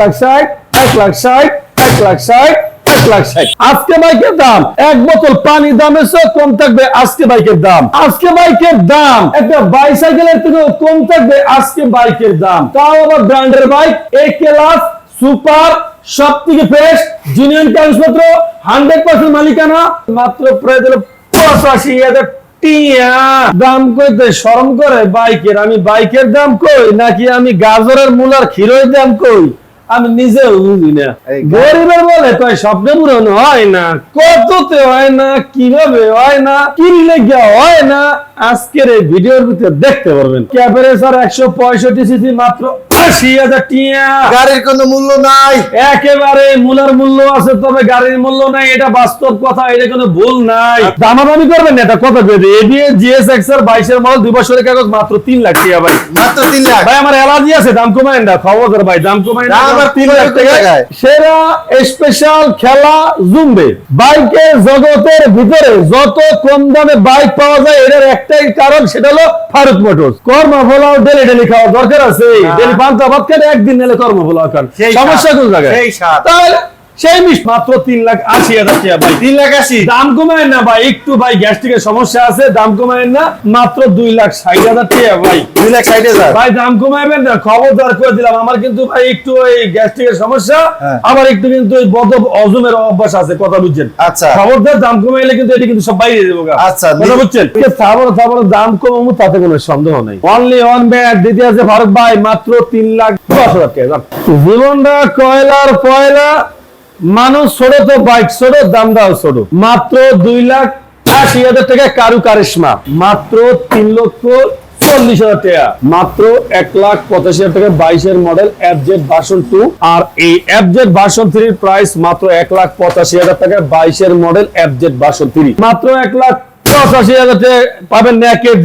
লাখ ষাট, এক লাখ ষাট, এক লাখ ষাট আজকে বাইকের দাম, এক বোতল পানি কম থাকবে আজকে বাইকের দাম। আজকে বাইকের দাম, একটা বাইসাইকেলের কম থাকবে আজকে বাইকের দাম। তাও আবার ব্র্যান্ডের বাইক এ ক্লাস সুপার সব থেকে ফ্রেশ জিনিয়ন কাগজপত্র হান্ড্রেড পার্সেন্ট মালিকানা। মাত্র প্রায় পঁচাশি হাজার দাম কইতে শরম করে বাইকের। আমি বাইকের দাম কই, নাকি আমি গাজরের মূলার ক্ষীরের দাম কই? আমি নিজে বুঝি না। গরিবের বলে কয় স্বপ্নে পূরণ হয় না কততে হয় না কীভাবে হয় না কিনলে গিয়া হয় না আজকের এই ভিডিওর ভিতরে দেখতে পারবেন। ক্যাপারেসার একশো পঁয়ষট্টি সিসি মাত্র আশি হাজার টিয়া। গাড়ির কোনো মূল্য নাই। একেবারে মূলার মূল্য আছে তবে গাড়ির মূল্য নাই এটা বাস্তব কথা এটা কোনো ভুল নাই। দামাদামি করবেন এটা কত করে এবিএ জিএসএক্স এর বাইশের মডেল দুই বছরের কাগজ মাত্র তিন লাখ টাকা ভাই। মাত্র তিন লাখ। ভাই আমার অ্যালার্জি আছে দাম কমায় না খবর ভাই দাম কমায় না দাম আবার তিন লাখ টাকা সেরা স্পেশাল খেলা জুমবে। বাইকের জগতের ভিতরে যত কম দামে বাইক পাওয়া যায় এটার একটাই কারণ সেটা হলো ফারুক মোটরস। কর্ম ফলাও ডেলি ডেলি খাওয়া দরকার আছে। ডেলি পান্তা ভাত খেলে একদিন নিলে কর্ম সেই সমস্যা কোন জায়গায়? তাহলে সেই মাত্র তিন লাখ আশি হাজার টাকা ভাই। তিন লাখ আশি? দাম কমায় না ভাই একটু ভাই গ্যাস্ট্রিকের সমস্যা আছে দাম কমায় না মাত্র দুই লাখ ষাট হাজার টাকা ভাই। দুই লাখ ষাট হাজার? ভাই দাম না খবরদার করে দিলাম। আমার কিন্তু ভাই একটু ওই গ্যাস্ট্রিকের সমস্যা হ্যাঁ। আবার একটু কিন্তু ওই বদ অজমের অভ্যাস আছে কথা বুঝছেন? আচ্ছা। খবরদার দাম কমাইলে কিন্তু এটা কিন্তু সব বাইরে দেবো আচ্ছা, কথা বুঝছেন? তারপর তারপর দাম কমাবো তাতে কোনো সন্দেহ নেই। অনলি ওয়ান ব্যাগ দিতে আছে ফারুক ভাই মাত্র তিন লাখ দশ হাজার টাকা। জীবনটা কয়লার পয়লা মানুষ ছোট তো বাইক ছোট দাম দাও ছোট মাত্র দুই লাখ আশি হাজার টাকা কারু কারিশমা। মাত্র তিন লক্ষ চল্লিশ হাজার টাকা। মাত্র এক লাখ পঁচাশি হাজার টাকা বাইশের model F Z version two আর এই এফ জেড ভার্সন থ্রির প্রাইস মাত্র এক লাখ পঁচাশি হাজার টাকা বাইশের model F Z version three মাত্র এক লাখ পঁচাশি হাজার টাকা পাবেন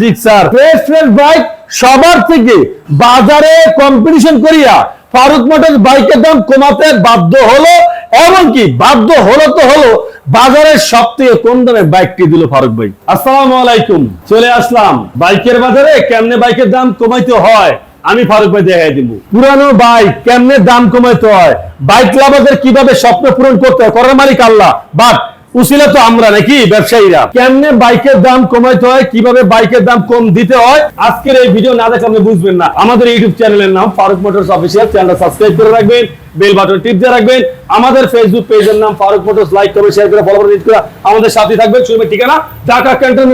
জিক্সার ফ্রেশ ফ্রেশ বাইক সবার থেকে বাজারে কম্পিটিশন করিয়া ফারুক মোটর বাইকের দাম কমাতে বাধ্য হলো এমনকি বাধ্য হলো তো হলো বাজারের সব থেকে কোন দামে বাইকটি দিল ফারুক ভাই? আসসালাম আলাইকুম। চলে আসলাম। বাইকের বাজারে কেমনে বাইকের দাম কমাইতে হয়? আমি ফারুক ভাই দেখাই দিব। পুরানো বাইক কেমনে দাম কমাইতে হয়? বাইক লাভারদের কীভাবে স্বপ্ন পূরণ করতে হয়? করার মালিক আল্লাহ। বাট উসিলা তো আমরা নাকি ব্যবসায়ীরা। কেমনে বাইকের দাম কমাইতে হয়, কীভাবে বাইকের দাম কম দিতে হয়, আজকের এই ভিডিও না দেখে আপনি বুঝবেন না। আমাদের ইউটিউব চ্যানেলের নাম ফারুক মোটরস অফিসিয়াল, চ্যানেলটা সাবস্ক্রাইব করে রাখবেন, বেল বাটন টিপ দিয়ে রাখবেন। আমাদের ফেসবুক পেজের নাম ফারুক মোটরস লাইক করে শেয়ার করে ফলো করে করে আমাদের সাথে থাকবেন। শুরু ঠিকানা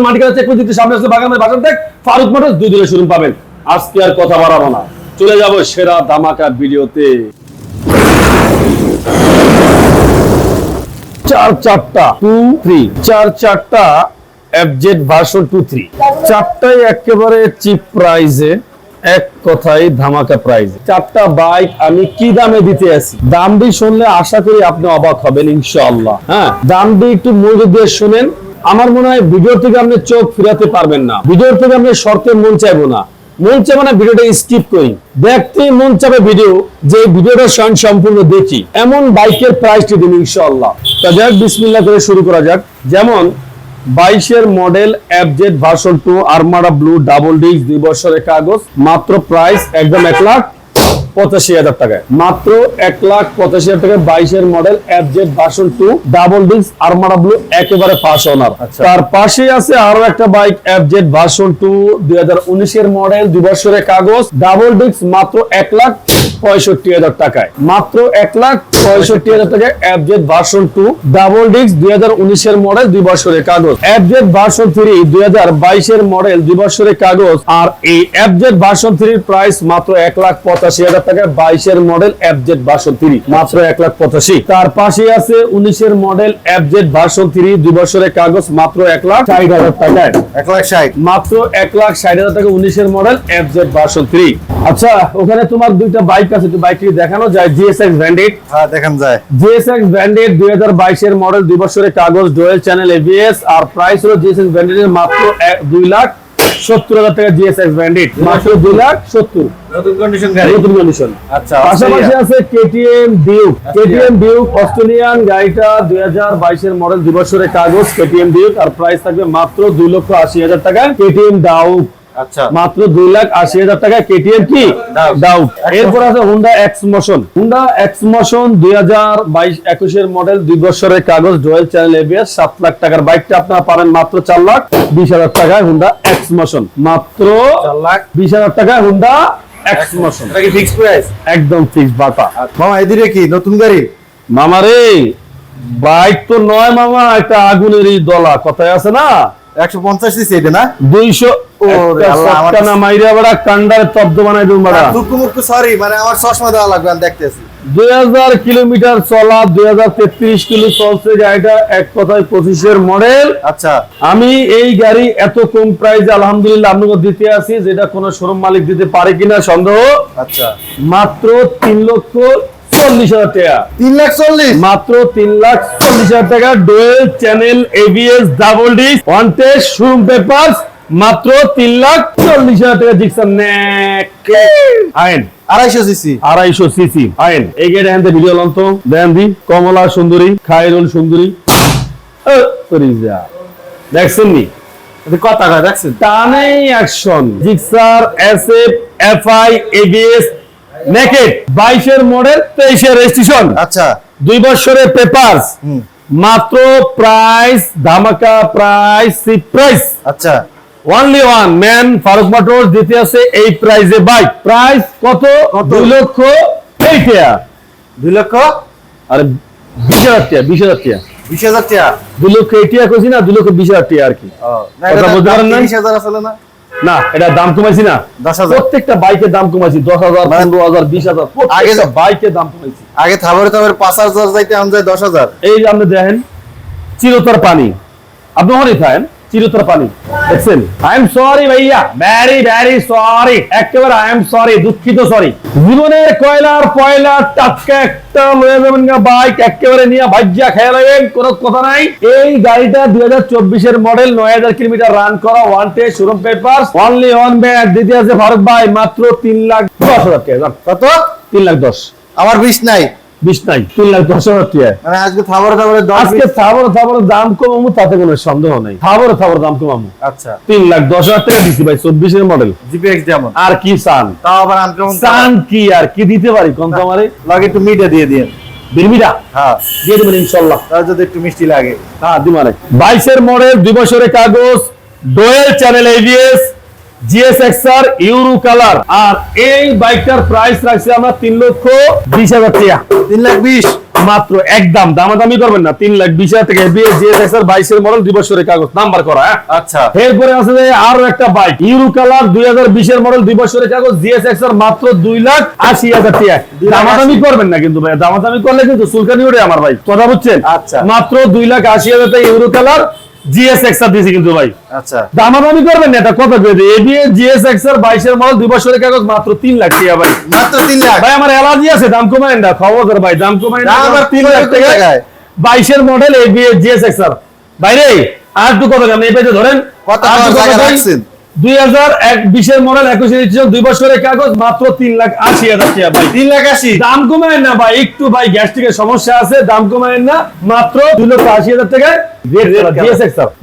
মাটিকানা চেক দিতে সামনে আসলে বাগানের থেকে ফারুক মোটরস দুই শুরু পাবেন। আজকে আর কথা বাড়াবো না। চলে যাব সেরা ধামাকা ভিডিওতে। চার চারটা টু থ্রি চার চারটা এফজেড ভার্সন টু থ্রি চারটাই একেবারে চিপ প্রাইজে এক কথায় ধামাকা প্রাইজ চারটা বাইক আমি কি দামে দিতে আছি? দামটি শুনলে আশা করি আপনি অবাক হবেন, ইনশাআল্লাহ। হ্যাঁ দামটি একটু মনোযোগ দিয়ে শুনেন। আমার মনে হয় ভিডিও থেকে আপনি চোখ ফিরাতে পারবেন না। ভিডিও থেকে আপনি শর্তে মন চাইব না। মন চাইবে না ভিডিওটা স্কিপ করি। দেখতে মন চাবে ভিডিও, যে ভিডিওটা সম্পূর্ণ দেখি। এমন বাইকের প্রাইসটি দিন, ইনশাআল্লাহ। তা যাক বিসমিল্লা করে শুরু করা যাক। যেমন, বাইশের model অ্যাপজেট version two armada blue double disc দুই বছরের কাগজ, মাত্র প্রাইস একদম এক লাখ পঁচাশি হাজার টাকায়। মাত্র এক লাখ পঁচাশি হাজার টাকায় বাইশের model FZ version two double disc armada blue একেবারে ওনার আচ্ছা। তার পাশে আছে আরও একটা বাইক এফজেড ভার্সন টু দুই হাজার উনিশের মডেল দুই বছরের কাগজ ডাবল ডিস্ক মাত্র এক লাখ পঁয়ষট্টি হাজার টাকায়। মাত্র এক লাখ পঁয়ষট্টি হাজার টাকায় FZ version two double disc দুই হাজার উনিশের মডেল দুই বছরের কাগজ। এফজেড ভার্সন থ্রি দুই হাজার বাইশের মডেল দুই বছরের কাগজ। আর এই এফজেড ভার্সন থ্রির প্রাইস মাত্র এক লাখ পঁচাশি হাজার টাকায় বাইশের মডেল এফজেড ভার্সন থ্রি মাত্র এক লাখ পঁচাশি। তার পাশে আছে উনিশের মডেল এফজেড ভার্সন থ্রি দুই বছরের কাগজ মাত্র এক লাখ ষাট হাজার টাকায়। এক লাখ ষাট। মাত্র এক লাখ ষাট হাজার টাকা উনিশের model F Z version three আচ্ছা ওখানে তোমার দুইটা বাইক আছে বাইকটি দেখানো যায় জিএসএক্স ব্র্যান্ডেড হ্যাঁ দেখান যায়। জিএসএক্স ব্র্যান্ডেড দুই হাজার বাইশের মডেল দুই বছরের কাগজ ডোয়েল চ্যানেল এবিএস আর প্রাইস হলো জিএসএক্স ব্র্যান্ডেড মাত্র দুই লাখ সত্তর হাজার টাকা জিএসএস ব্র্যান্ডেড মাত্র দুই লাখ সত্তর। নতুন কন্ডিশন গাড়ি। নতুন কন্ডিশন আচ্ছা পাশাপাশি আছে KTM Duke KTM Duke Australian গাড়িটা দুই হাজার বাইশের মডেল দুই বছরের কাগজ কেটিএম ডিউক আর প্রাইস থাকবে মাত্র দুই লক্ষ আশি হাজার টাকা কেটিএম ডাউক মাত্র দুই লাখ আশি হাজার টাকা কেটিএম কি. ডাউট এরপর আছে Honda X motion Honda X motion দুই হাজার বাইশ একুশের মডেল দুই বছরের কাগজ ডোয়েল চ্যানেল এবিএস সাত লাখ টাকার বাইকটা আপনারা পাবেন মাত্র চার লাখ বিশ হাজার টাকায় হুন্ডা এক্স মোশন মাত্র চার লাখ বিশ হাজার টাকায় Honda X motion fix price একদম ফিক্স বাটা। মামা এদিকে কি? নতুন গাড়ি? মামা রে বাইক তো নয় মামা একটা আগুনেরই দলা। কথায় আছে না? একশো পঞ্চাশ এটা না? দুইশো ওরে আল্লাহ, আমার- না মাইরা বেড়া কান্ডারে তব্দ বানাই দেবো বেড়া। দুঃখু সরি মানে আমার চশমা দেওয়া লাগবে আমি দেখতেছি। দুই হাজার কিলোমিটার চলা দুই হাজার তেত্রিশ কিলো চলছে গাড়িটা এক কথায় পঁচিশের মডেল আচ্ছা। আমি এই গাড়ি এত কম প্রাইসে আলহামদুলিল্লাহ আপনাকে দিতে আছি যেটা কোনো শোরুম মালিক দিতে পারে কিনা সন্দেহ। আচ্ছা। মাত্র তিন লক্ষ চল্লিশ হাজার টাকা। তিন লাখ চল্লিশ? মাত্র তিন লাখ চল্লিশ হাজার টাকা dual channel ABS double disc one test showroom paper মাত্র তিন লাখ চল্লিশ হাজার টাকা। জিক্সার আইন। আড়াইশো সিসি। আড়াইশো সিসি। আইন। এই গেটে হ্যান্ডে ভিডিও লন্ত দেন দি কমলা সুন্দরী খায়রুল সুন্দরী। দেখছেন নি? টাকা দেখছেন? টানেই action Gixxer SF FI ABS naked বাইশের মডেল তেইশের রেজিস্ট্রেশন আচ্ছা। দুই বছরের পেপারস হুম। মাত্র প্রাইস ধামাকা প্রাইস সি প্রাইস আচ্ছা। ওনলি ওয়ান ম্যান ফারুক দিতে আছে এই প্রাইজে বাইক প্রাইস কত? দুই লক্ষ দুই লক্ষ? আরে বিশ হাজার টাকা বিশ হাজার টাকা। বিশ হাজার টাকা? দুই লক্ষ এই টাকা কইছি না দুই লক্ষ বিশ হাজার টাকা আর কি। ও, না, কথা বলতে পারেন না? তিরিশ হাজার আসলে না। না এটা দাম কমাইছি না। প্রত্যেকটা বাইকের দাম কমাইছি দশ হাজার মানে- পনেরো হাজার বিশ হাজার প্রত্যেকটা বাইকের দাম কমাইছি। আগে থাবারে থাবারে পাঁচ হাজার যাইতে আম যায় দশ হাজার। এই আপনি দেখেন চিরতর পানি। আপনি ওখানে খায়েন। চিরতর পানি দেখছেন আই এম সরি ভাইয়া ভ্যারি ভ্যারি সরি একেবারে আই এম সরি দুঃখিত সরি জীবনের কয়লার পয়লা টাটকা একটা লয়ে যাবেন না বাইক একেবারে নিয়ে ভাজ্যা খেয়ে নেবেন কোনো কথা নাই এই গাড়িটা দুই হাজার চব্বিশের মডেল নয় হাজার কিলোমিটার রান করা ওয়ান টে showroom paper only one bag দিতে আছে ফারুক ভাই মাত্র তিন লাখ দশ হাজার টাকা। কত? তিন লাখ দশ। আমার বিশ নাই। বিশ নাই তিন লাখ দশ হাজার টাকা মানে আজকে থাবরে থাবরে আজকে বিশ- থাবর থাবর দাম কমামু তাতে কোনো সন্দেহ নেই। থাবর থাবর দাম কমামু। আচ্ছা। তিন লাখ দশ হাজার টাকা দিছি ভাই চব্বিশের মডেল জিপিএক্স যেমন। আর কি চান? তাও আবার চান কি আর কি দিতে পারি কম আমারে? লাগে একটু মিটে দিয়ে দিয়ে বিরমিটা হ্যাঁ। দিয়ে দেবেন ইনশাল্লাহ। তার যদি একটু মিষ্টি লাগে। হ্যাঁ দিমারে বাইশের মডেল দুই বছরের কাগজ dual channel ABS GS XR euro colour আর এই বাইকটার প্রাইস রাখছি আমরা তিন লক্ষ বিশ হাজার টাকা। তিন লাখ বিশ। মাত্র একদম দামাদামি করবেন না তিন লাখ বিশ হাজার এভিএস বাইশের মডেল দুই বছরের কাগজ নাম্বার করা হ্যাঁ? আচ্ছা। এরপরে আছে যে আরও একটা বাইক ইউরো কালার দুই হাজার বিশের মডেল দুই বছরের কাগজ জিএসএক্স এর মাত্র দুই লাখ আশি হাজার টাকা। দামাদামি করবেন না কিন্তু ভাই দামাদামি করলে কিন্তু সুলকানি ওঠে আমার ভাই। কথা বুঝছেন? আচ্ছা। মাত্র দুই লাখ আশি হাজার টাকা ইউরো কালার কিন্তু ভাই। আচ্ছা। দামাদামি করবেন না এটা এর মডেল দুই বছরের কাগজ মাত্র তিন লাখ টাকা ভাই। মাত্র তিন লাখ? ভাই আমার অ্যালার্জি আছে দাম কমায় না খবর ভাই দাম কমায় না। লাখ টাকা? বাইশের মডেল এবিএস জিএসএক্স ভাই বাইরে আর দু কত এই পেজে ধরেন। কত। রাখছেন? দুই হাজার এক বিশের মডেল একুশে দুই বছরের কাগজ মাত্র তিন লাখ আশি হাজার টাকা ভাই তিন লাখ আশি দাম কমায় না ভাই একটু ভাই গ্যাস্ট্রিকের সমস্যা আছে দাম কমায় না মাত্র দুই লক্ষ আশি হাজার টাকায়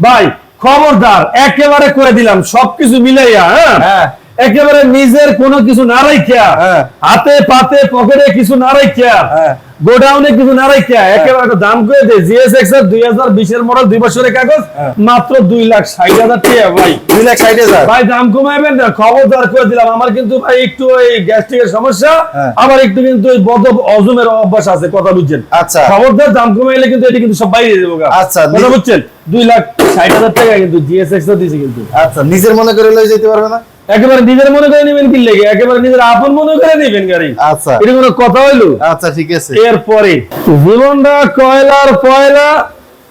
ভাই খবরদার একেবারে করে দিলাম সবকিছু মিলাইয়া হ্যাঁ হ্যাঁ। একেবারে নিজের কোনো কিছু না রাখিয়া হ্যাঁ। হাতে পাতে পকেটে কিছু না রাখিয়া হ্যাঁ। গোডাউনে কিছু না রাখিয়া একেবারে একটা দাম করে দে। জিএসএক্স এর দুই হাজার বিশের মডেল দুই বছরের কাগজ হ্যাঁ। মাত্র দুই লাখ ষাট হাজার টাকা ভাই। দুই লাখ ষাট হাজার? ভাই দাম কমাইবেন না খবরদার করে দিলাম। আমার কিন্তু ভাই একটু এই গ্যাস্ট্রিকের সমস্যা। হ্যাঁ। আবার একটু কিন্তু ওই বদ অজমের অভ্যাস আছে কথা বুঝছেন? আচ্ছা। খবরদার দাম কমাইলে কিন্তু এটা কিন্তু সব বাইরে দেবো আচ্ছা, কথা বুঝছেন? দুই লাখ ষাট হাজার টাকা কিন্তু জিএসএক্স দিয়েছে কিন্তু। আচ্ছা নিজের মনে করে লই যেতে পারবে না? একেবারে নিজের মনে করে নেবেন কি লেগে? একেবারে নিজের আপন মনে করে নেবেন গাড়ি। আচ্ছা। এটা কোনো কথা হইল? আচ্ছা ঠিক আছে। এরপরে জীবনটা কয়লার পয়লা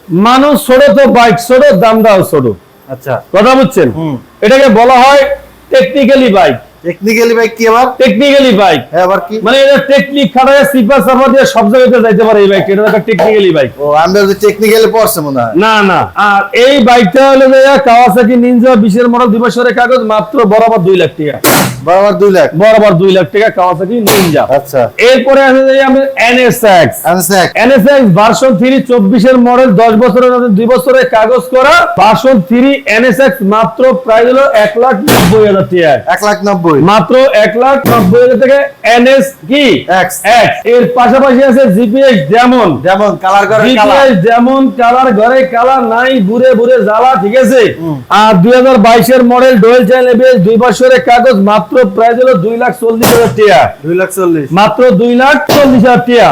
মানুষ ছোট তো বাইক ছোট দামটাও ছোট। আচ্ছা। কথা বুঝছেন। এটাকে বলা হয় টেকনিক্যালি বাইক টেকনিক্যালি বাইক কি আবার? টেকনিক্যালি বাইক হ্যাঁ আবার কি? মানে এটা টেকনিক খাটায় সিপার দিয়ে সব জায়গাতে যাইতে পারে এই বাইক এটা একটা টেকনিক্যালি বাইক ও আমি যে টেকনিক্যালি পড়ছে মনে হয়। না না। আর এই বাইকটা হলো যে কাওয়াসাকি নিনজা বিশের মডেল দুই বছরের কাগজ মাত্র বরাবর দুই লাখ টাকা। বরাবর দুই লাখ। বরাবর দুই লাখ টাকা কাওয়াসাকি নিনজা। আচ্ছা। এরপরে আছে যে আমাদের এনএসএক্স আনসাক এনএসএক্স ভার্সন থ্রি চব্বিশের মডেল দশ বছরের মধ্যে দুই বছরের কাগজ করা। ভার্সন থ্রি এনএসএক্স মাত্র প্রাইস হলো এক লাখ নব্বই হাজার টাকা। এক লাখ নব্বই। মাত্র এক লাখ নব্বই হাজার টাকা এনএস কি? X। X। এর পাশাপাশি আছে জিপিএস যেমন যেমন কালার করে কালার জিপিএস যেমন কালার ঘরে কালার নাই বুড়ে বুড়ে জ্বালা ঠিক আছে? আর দুই হাজার বাইশের মডেল ডোয়েল চ্যানেল এবিএস দুই বছরের কাগজ মাত্র প্রাইস হলো দুই লাখ চল্লিশ হাজার টাকা। দুই লাখ চল্লিশ। মাত্র দুই লাখ চল্লিশ হাজার টাকা।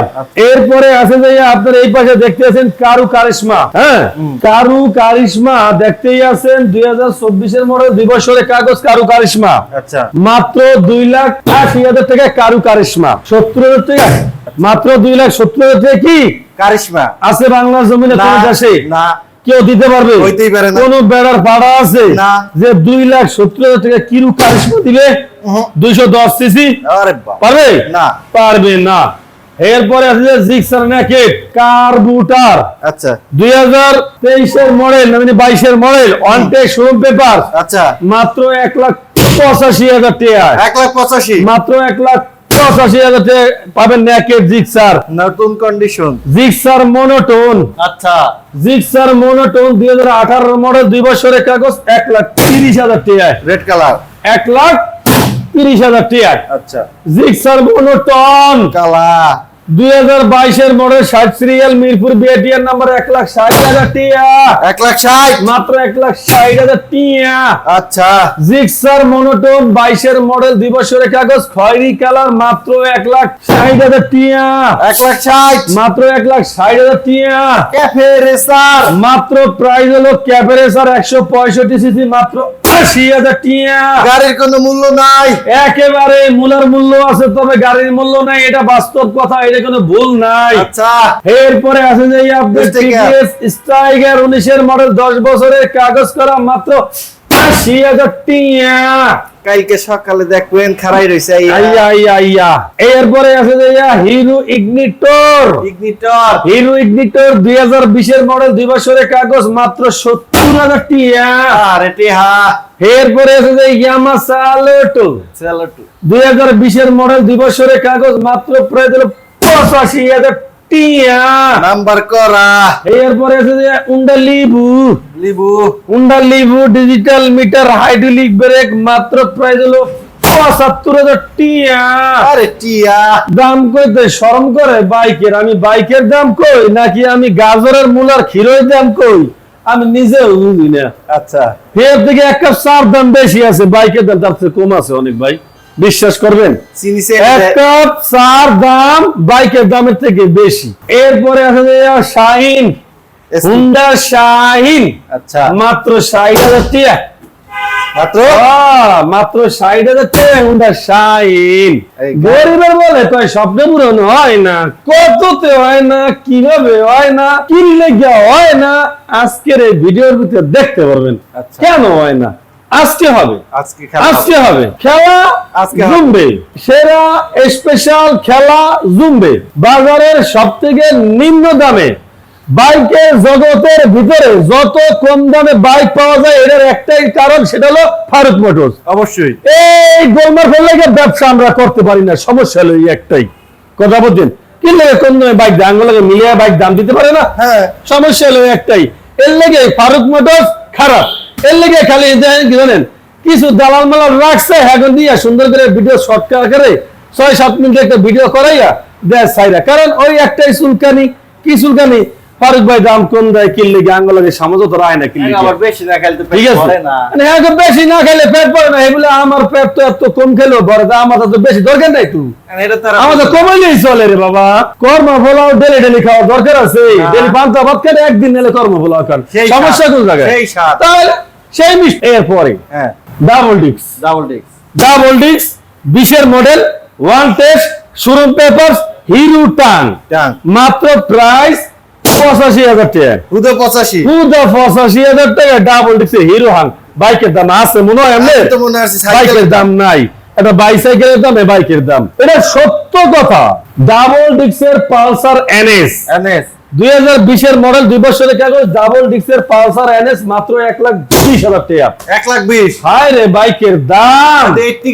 এরপরে আছে যে আপনার এই পাশে দেখতে আছেন কারু কারিশমা। হ্যাঁ? কারু কারিশমা দেখতেই আছেন দুই হাজার চব্বিশের মডেল দুই বছরের কাগজ কারু কারিশমা। আচ্ছা। মাত্র দুই লাখ আশি হাজার টাকা কারু কারিশমা। সত্তর হাজার টাকা। মাত্র দুই লাখ সত্তর হাজার টাকা কি? কারিশমা। আছে বাংলা জমিনে কোন দেশে না। কেউ দিতে পারবে? হইতেই পারে না। কোন বেড়ার পাড়া আছে যে দুই লাখ সত্তর হাজার টাকা কিরু কারিশমা দিবে? দুইশো দশ সিসি পারবে? না। পারবে না। এরপরে আছে যে জিক্সার ন্যাকেট কার্বুটার। আচ্ছা। দুই হাজার তেইশের মডেল মানে বাইশের মডেল অনটেক শোরুম পেপার আচ্ছা। মাত্র এক লাখ পঁচাশি হাজার টাকা এক লাখ পঁচাশি। মাত্র এক লাখ পঁচাশি হাজার টাকা পাবেন ন্যাকেট জিক্সার। নতুন কন্ডিশন জিক্সার মনোটোন আচ্ছা। জিক্সার মনোটোন দুই হাজার আঠারো মডেল দুই বছরের কাগজ এক লাখ তিরিশ হাজার টাকায় রেড কালার এক লাখ তিরিশ হাজার টাকায় আচ্ছা। জিক্সার মনোটন কালা দুই হাজার বাইশের মডেল ষাট সিরিয়াল মিরপুর নাম্বার এক লাখ ষাট হাজার টিয়া। এক লাখ ষাট। মাত্র এক লাখ ষাট হাজার টিয়া। আচ্ছা। জিক্সার মনোটোন বাইশের মডেল দুই বছরের কাগজ খয়েরি কালার মাত্র এক লাখ ষাট হাজার টিয়া। এক লাখ ষাট। মাত্র এক লাখ ষাট হাজার টিয়া। ক্যাফে রেসার মাত্র প্রাইস হলো ক্যাপারেসার একশো পঁয়ষট্টি সিসি মাত্র আশি হাজার টিয়া। গাড়ির কোনো মূল্য নাই। একেবারে মূলার মূল্য আছে তবে গাড়ির মূল্য নাই এটা বাস্তব কথা এটা কোনো ভুল নাই। আচ্ছা। এরপরে আছে যে। উনিশের মডেল দশ বছরের কাগজ করা মাত্র আশি হাজার টিয়া। কালকে সকালে দেখবেন খারাই রয়েছে আইয়া। আইয়া আইয়া এরপরে আছে যে Hero Ignitor Ignitor Hero Ignitor দুই হাজার বিশের মডেল দুই বছরের কাগজ মাত্র সত্তর হাজার টিয়া। আরে টিহা। এরপরে আছে যে ইয়ামা সালোটো মডেল দুই বছরের কাগজ মাত্র প্রায় দিল পঁচাশি হাজার টিয়া। নাম্বার করা। এরপরে আছে যে Honda Livo Livo Honda Livo digital meter hydraulic brake মাত্র প্রায় দিল পঁচাত্তর হাজার টিয়া। আরে টিয়া। দাম কইতে শরম করে বাইকের। আমি বাইকের দাম কই নাকি আমি গাজরের মূলার ক্ষীরের দাম কই? আমি নিজেও বুঝি না। আচ্ছা। ফের থেকে এক কাপ চার দাম বেশি আছে বাইকের দাম তার থেকে কম আছে অনেক ভাই। বিশ্বাস করবেন? এক কাপ চার দাম বাইকের দামের থেকে বেশি। এরপরে আছে শাহিন। হুন্ডা শাহিন। আচ্ছা। মাত্র ষাট হাজার টিয়া মাত্র? মাত্র ষাট হাজার টাকা হুন্ডা গরিবের বলে তাই স্বপ্নে পূরণ হয় না। কততে হয় না কীভাবে হয় না কিনলে গিয়া হয় না আজকের এই ভিডিওর ভিতরে দেখতে পারবেন। আচ্ছা। কেন হয় না? আজকে হবে। আজকে হবে। খেলা আজকে জুমবে। সেরা স্পেশাল খেলা জুমবে। বাজারের সব থেকে নিম্ন দামে। বাইকের জগতের ভিতরে যত কম দামে বাইক পাওয়া যায় এটার একটাই কারণ সেটা হলো ফারুক মোটরস। অবশ্যই। এই গোলমার ফেললে ব্যবসা আমরা করতে পারি না সমস্যা হলো একটাই। কথা বলছেন? কিনলে কোন দামে বাইক দাম লাগে মিলিয়ে বাইক দাম দিতে পারে না। হ্যাঁ। সমস্যা হলো একটাই। এর লেগে ফারুক মোটরস খারাপ। এর লেগে খালি জানেন কি জানেন কিছু দালাল মালাল রাখছে এখন দিয়া সুন্দর করে ভিডিও শর্ট করে ছয় সাত মিনিট একটা ভিডিও করাইয়া দেয় সাইরা কারণ ওই একটাই চুলকানি। কি চুলকানি? ফারুক ভাই দাম কম দেয় কিনলে লাগে? তো রায় না কিনলে বেশি না ঠিক আছে? মানে বেশি না খেলে পেট পড়ে না। এগুলো আমার পেট তো এত কম তা আমার তো বেশি দরকার নাই তুই এটা তো আর আমাদের কমাইলেই চলে রে বাবা। কর্ম ফলাও ডেলি ডেলি খাওয়া দরকার আছে। ডেলি পান্তা ভাত খেলে একদিন নিলে কর্ম ফলাও খান। সমস্যা স্বাদ, কোন জায়গায়? তাহলে সেই মিস এরপরে হ্যাঁ। ডাবল ডিক্স ডাবল ডিক্স ডাবল ডিক্স বিশের model one test showroom paper hero টান মাত্র প্রাইস পঁচাশি হাজার টাকা। হুদো পঁচাশি। পুরো পঁচাশি হাজার টাকা ডাবল ডিক্স হিরো হান বাইকের দাম আছে মনে হয় এমনি? মনে বাইকের দাম। নাই। এটা বাইসাইকেলের দাম এ বাইকের দাম। এটা সত্য কথা। ডাবল ডিক্সের পালসার এনএস এনএস দুই হাজার বিশের মডেল দুই বছরের কাগজ ডাবল ডিক্সের পালসার এনএস মাত্র এক লাখ বিশ হাজার টাকা। এক লাখ বিশ। হায় রে বাইকের দাম।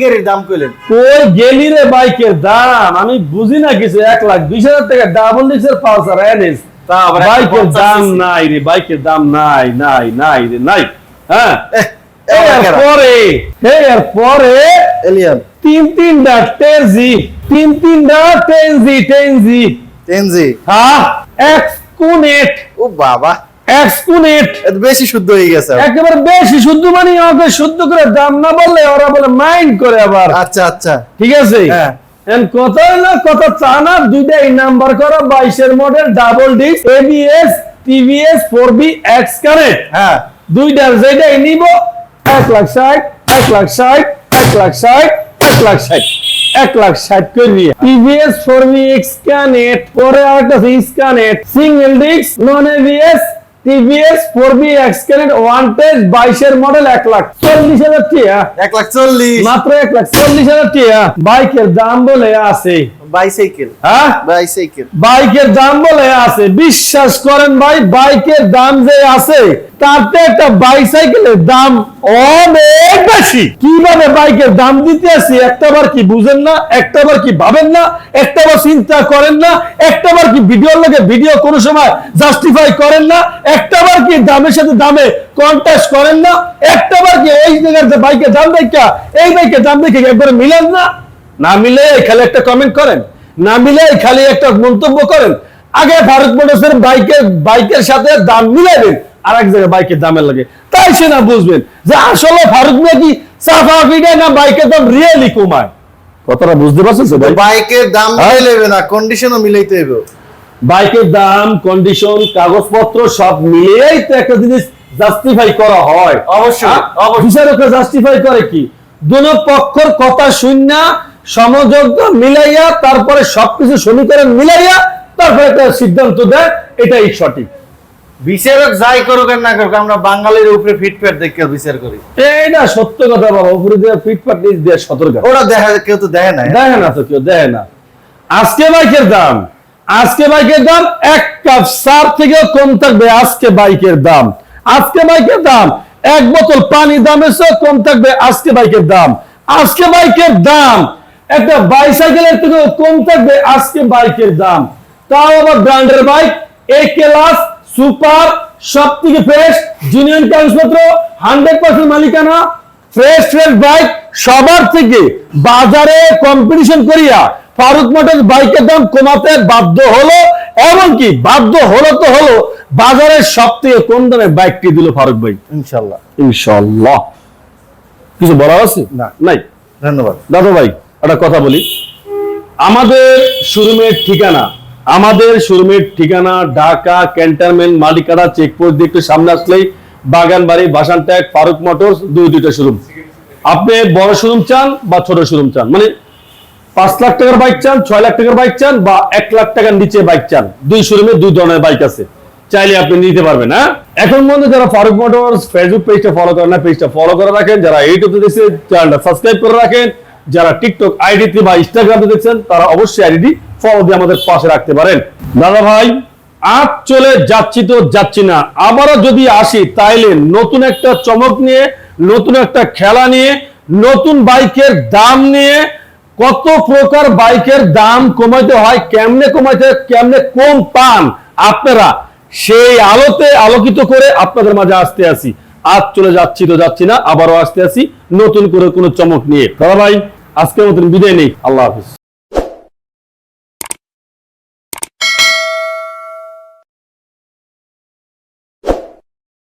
গাড়ির দাম কইলেন। কই গেলি রে বাইকের দাম? আমি বুঝি না কিছু এক লাখ বিশ হাজার টাকা ডাবল ডিক্সের পালসার এনএস বাইকের 50 দাম cc নাই রে বাইকের দাম নাই নাই নাই রে নাই। হ্যাঁ? এহ, এবার এর কেরা? পরে এর পরে এলিয়ান। তিন তিনটা টেনজি তিন তিনটা টেনজি টেনজি। টেনজি? হ্যাঁ? এক্সকুনেট ও বাবা। এক্সকুনেট বেশি শুদ্ধ হয়ে গেছে একেবারে বেশি শুদ্ধ মানে আমাকে শুদ্ধ করে দাম না বললে ওরা বলে মাইন্ড করে আবার। আচ্ছা আচ্ছা। ঠিক আছে? হ্যাঁ। কত না কত চানা দুইটাই নাম্বার করা বাইশের model double disc ABS TVS four B X connect হ্যাঁ। দুইটার যেটাই নিব এক লাখ ষাট এক লাখ ষাট এক লাখ ষাট এক লাখ ষাট এক লাখ ষাট করবি টিভিএস ফোর বি পরে আরেকটা single disc non ABS TVS four B X connect one test বাইশের মডেল এক লাখ চল্লিশ হাজার টিয়া। এক লাখ চল্লিশ। মাত্র এক লাখ চল্লিশ হাজার টিয়া। বাইকের দাম বলে আছে। বাইসাইকেল হ্যাঁ? বাইসাইকেল বাইকের দাম বলে আছে বিশ্বাস করেন ভাই বাইকের দাম যে আছে তাতে একটা বাইসাইকেলের দাম অনেক বেশি। কীভাবে বাইকের দাম দিতে আসি একটাবার কি বুঝেন না একটাবার কি ভাবেন না একটাবার চিন্তা করেন না একটাবার কি ভিডিওর লগে ভিডিও কোনো সময় জাস্টিফাই করেন না একটাবার কি দামের সাথে দামে কন্টেস্ট করেন না একটাবার কি এই জায়গার বাইকের দাম দেখা এই বাইকের দাম দেখে একবার মিলেন না। না মিলে খালি একটা কমেন্ট করেন না মিলে খালি একটা মন্তব্য করেন আগে ভারত মোটরসের বাইকের বাইকের সাথে দাম মিলাবেন আর এক জায়গায় বাইকের দামের লাগে তাই সে না বুঝবেন যে আসলে ফারুক মিয়া কি সাফা ফিডায় না বাইকের দাম রিয়েলি কমায় কথাটা বুঝতে পারছেন ভাই বাইকের দাম হ্যাঁ? মিলাইলে না কন্ডিশনও মিলাইতে বাইকের দাম কন্ডিশন কাগজপত্র সব মিলিয়েই তো একটা জিনিস জাস্টিফাই করা হয় অবশ্যই? অবশ্যই। বিচারকরা জাস্টিফাই করে কি দুনো পক্ষর কথা শূন্য সমযোগ্য মিলাইয়া তারপরে সবকিছু সমীকরণ মিলাইয়া তারপরে একটা সিদ্ধান্ত দেয় এটাই সঠিক। বিচারক যাই করুক আর না করুক আমরা বাঙালির উপরে ফিটফেট দেখে বিচার করি। এইটা সত্য কথা বাবা উপরে দিয়ে পিটপাট নিচ দিয়ে সতর্ক। ওরা দেখা কেউ তো দেখে না। দেখে না তো কেউ দেখে না। আজকে বাইকের দাম আজকে বাইকের দাম এক কাপ সার থেকেও কম থাকবে আজকে বাইকের দাম। আজকে বাইকের দাম এক বোতল পানি দামের কম থাকবে আজকে বাইকের দাম। আজকে বাইকের দাম একটা বাইসাইকেলের থেকেও কম থাকবে আজকে বাইকের দাম। তাও আবার ব্র্যান্ডের বাইক এ ক্লাস সুপার সব থেকে ফ্রেশ জুনিয়র কাগজপত্র হান্ড্রেড পার্সেন্ট মালিকানা ফ্রেশ ফ্রেশ বাইক সবার থেকে বাজারে কম্পিটিশন করিয়া ফারুক মোটরস বাইকের দাম কমাতে বাধ্য হলো এমনকি বাধ্য হলো তো হলো বাজারের সব থেকে কম দামে বাইকটি দিল ফারুক ভাই। ইনশাল্লাহ। ইনশাল্লাহ। কিছু বলার আছে? না। নাই? ধন্যবাদ। দাদা ভাই। একটা কথা বলি। আমাদের শোরুমের ঠিকানা, আমাদের শোরুমের ঠিকানা ঢাকা ক্যান্টনমেন্ট মালিকানা চেকপোস্ট দিয়ে একটু সামনে আসলেই বাগানবাড়ি বাসান ট্যাগ ফারুক মোটরস, দুই দুইটা শোরুম। আপনি বড় শোরুম চান বা ছোট শোরুম চান? মানে পাঁচ লাখ টাকার বাইক চান, ছয় লাখ টাকার বাইক চান বা এক লাখ টাকার নিচে বাইক চান? দুই শোরুমে দুই ধরনের বাইক আছে। চাইলে আপনি নিতে পারবেন হ্যাঁ? এখন মধ্যে যারা ফারুক মোটরস, ফেসবুক পেজটা ফলো করেন না পেজটা ফলো করে রাখেন। যারা ইউটিউবে দেখছেন চ্যানেলটা সাবস্ক্রাইব করে রাখেন। যারা টিকটক আইডিতে বা ইনস্টাগ্রামে দেখছেন, তারা অবশ্যই আইডি ফলো দিয়ে আমাদের পাশে রাখতে পারেন। দাদা ভাই, আজ চলে যাচ্ছি তো যাচ্ছি না। আবারও যদি আসি, তাইলে নতুন একটা চমক নিয়ে, নতুন একটা খেলা নিয়ে, নতুন বাইকের দাম নিয়ে, কত প্রকার বাইকের দাম কমাইতে হয়, কেমনে কমাইতে, কেমনে কম পান আপনারা, সেই আলোতে আলোকিত করে আপনাদের মাঝে আসতে আসি আজ চলে যাচ্ছি তো যাচ্ছি না, আবারও আসতে আসি নতুন করে কোনো চমক নিয়ে। দাদা ভাই আজকের মতন বিদায় নেই। আল্লাহ হাফিজ।